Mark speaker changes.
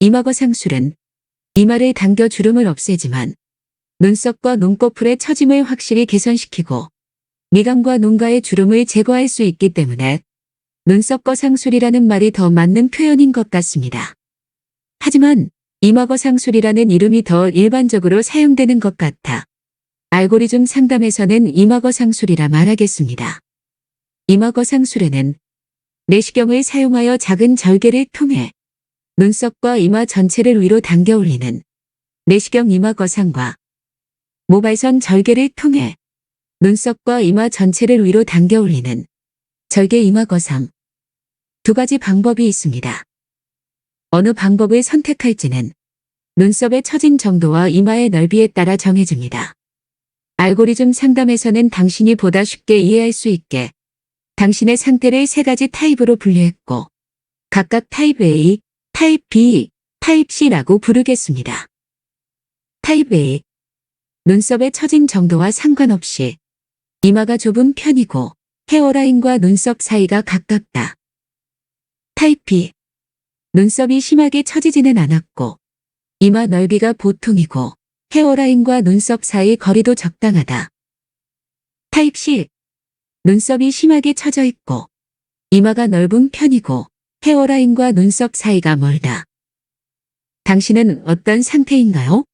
Speaker 1: 이마거 상술은 이마를 당겨 주름을 없애지만 눈썹과 눈꺼풀의 처짐을 확실히 개선시키고 미간과 눈가의 주름을 제거할 수 있기 때문에 눈썹거 상술이라는 말이 더 맞는 표현인 것 같습니다. 하지만 이마거 상술이라는 이름이 더 일반적으로 사용되는 것 같아 알고리즘 상담에서는 이마거 상술이라 말하겠습니다. 이마거 상술에는 내시경을 사용하여 작은 절개를 통해 눈썹과 이마 전체를 위로 당겨 올리는 내시경 이마 거상과 모발선 절개를 통해 눈썹과 이마 전체를 위로 당겨 올리는 절개 이마 거상 두 가지 방법이 있습니다. 어느 방법을 선택할지는 눈썹의 처진 정도와 이마의 넓이에 따라 정해집니다. 알고리즘 상담에서는 당신이 보다 쉽게 이해할 수 있게 당신의 상태를 세 가지 타입으로 분류했고 각각 타입 A, 타입 B, 타입 C라고 부르겠습니다. 타입 A. 눈썹의 처진 정도와 상관없이 이마가 좁은 편이고 헤어라인과 눈썹 사이가 가깝다. 타입 B. 눈썹이 심하게 처지지는 않았고 이마 넓이가 보통이고 헤어라인과 눈썹 사이 거리도 적당하다. 타입 C. 눈썹이 심하게 처져 있고 이마가 넓은 편이고 헤어라인과 눈썹 사이가 멀다. 당신은 어떤 상태인가요?